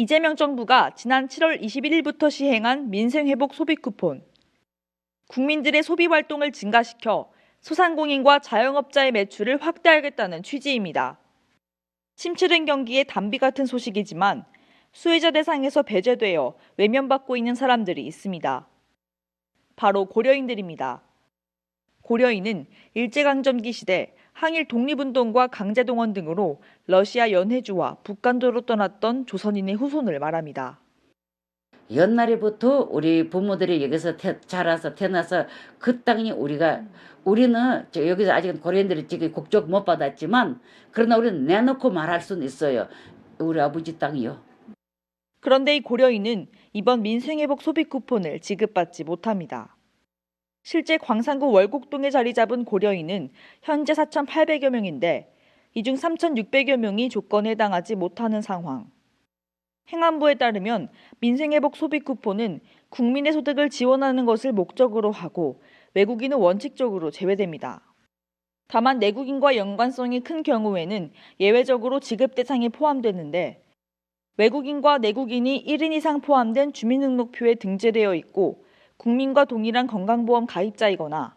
이재명 정부가 지난 7월 21일부터 시행한 민생회복 소비 쿠폰. 국민들의 소비 활동을 증가시켜 소상공인과 자영업자의 매출을 확대하겠다는 취지입니다. 침체된 경기에 단비 같은 소식이지만 수혜자 대상에서 배제되어 외면받고 있는 사람들이 있습니다. 바로 고려인들입니다. 고려인은 일제강점기 시대 항일 독립운동과 강제동원 등으로 러시아 연해주와 북간도로 떠났던 조선인의 후손을 말합니다. 옛날에부터 우리 부모들이 여기서 태, 자라서 태어나서 그 땅이 우리가 우리는 저 여기서 아직은 고려인들이 지금 국적 못 받았지만 그러나 우리는 내놓고 말할 수는 있어요. 우리 아버지 땅이요. 그런데 이 고려인은 이번 민생회복 소비 쿠폰을 지급받지 못합니다. 실제 광산구 월곡동에 자리 잡은 고려인은 현재 4,800여 명인데 이 중 3,600여 명이 조건에 해당하지 못하는 상황. 행안부에 따르면 민생회복 소비 쿠폰은 국민의 소득을 지원하는 것을 목적으로 하고 외국인은 원칙적으로 제외됩니다. 다만 내국인과 연관성이 큰 경우에는 예외적으로 지급 대상에 포함되는데 외국인과 내국인이 1인 이상 포함된 주민등록표에 등재되어 있고 국민과 동일한 건강보험 가입자이거나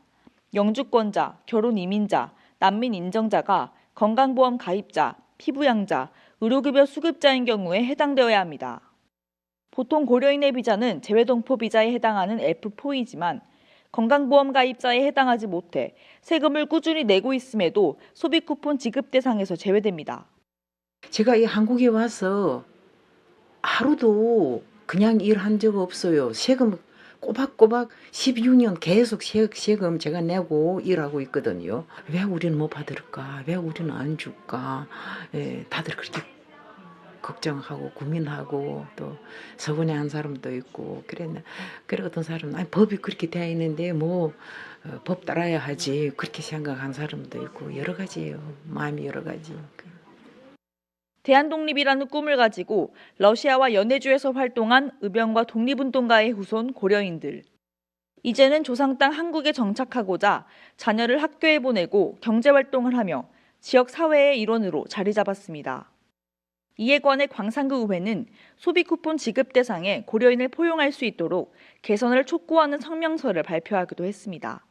영주권자, 결혼 이민자, 난민 인정자가 건강보험 가입자, 피부양자, 의료급여 수급자인 경우에 해당되어야 합니다. 보통 고려인의 비자는 재외동포 비자에 해당하는 F4이지만 건강보험 가입자에 해당하지 못해 세금을 꾸준히 내고 있음에도 소비 쿠폰 지급 대상에서 제외됩니다. 제가 이 한국에 와서 하루도 그냥 일한 적 없어요. 세금 꼬박꼬박 16년 계속 세- 세금 제가 내고 일하고 있거든요. 왜 우리는 못 받을까? 왜 우리는 안 줄까? 예, 다들 그렇게 걱정하고 고민하고 또 서운해 한 사람도 있고 그랬나 그래 어떤 사람은 아니 법이 그렇게 되어 있는데 뭐법 따라야 하지 그렇게 생각한 사람도 있고 여러 가지예요 마음이 여러 가지 대한독립이라는 꿈을 가지고 러시아와 연해주에서 활동한 의병과 독립운동가의 후손 고려인들. 이제는 조상 땅 한국에 정착하고자 자녀를 학교에 보내고 경제활동을 하며 지역 사회의 일원으로 자리 잡았습니다. 이에 관해 광산구 의회는 소비 쿠폰 지급 대상에 고려인을 포용할 수 있도록 개선을 촉구하는 성명서를 발표하기도 했습니다.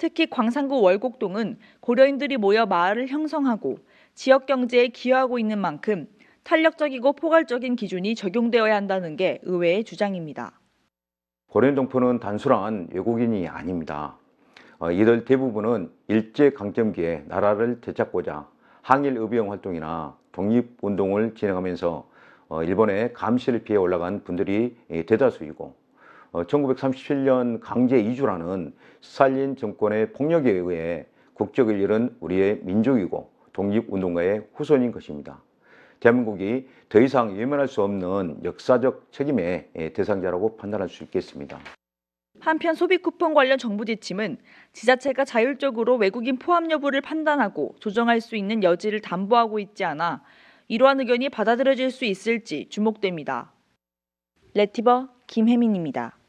특히 광산구 월곡동은 고려인들이 모여 마을을 형성하고 지역 경제에 기여하고 있는 만큼 탄력적이고 포괄적인 기준이 적용되어야 한다는 게 의회의 주장입니다. 고려인 동포는 단순한 외국인이 아닙니다. 어, 이들 대부분은 일제 강점기에 나라를 되찾고자 항일 의병 활동이나 독립 운동을 진행하면서 어, 일본의 감시를 피해 올라간 분들이 예, 대다수이고 어, 1937년 강제 이주라는 스탈린 정권의 폭력에 의해 국적을 잃은 우리의 민족이고 독립운동가의 후손인 것입니다. 대한민국이 더 이상 외면할 수 없는 역사적 책임의 예, 대상자라고 판단할 수 있겠습니다. 한편 소비 쿠폰 관련 정부 지침은 지자체가 자율적으로 외국인 포함 여부를 판단하고 조정할 수 있는 여지를 담보하고 있지 않아 이러한 의견이 받아들여질 수 있을지 주목됩니다. 레티버 김혜민입니다.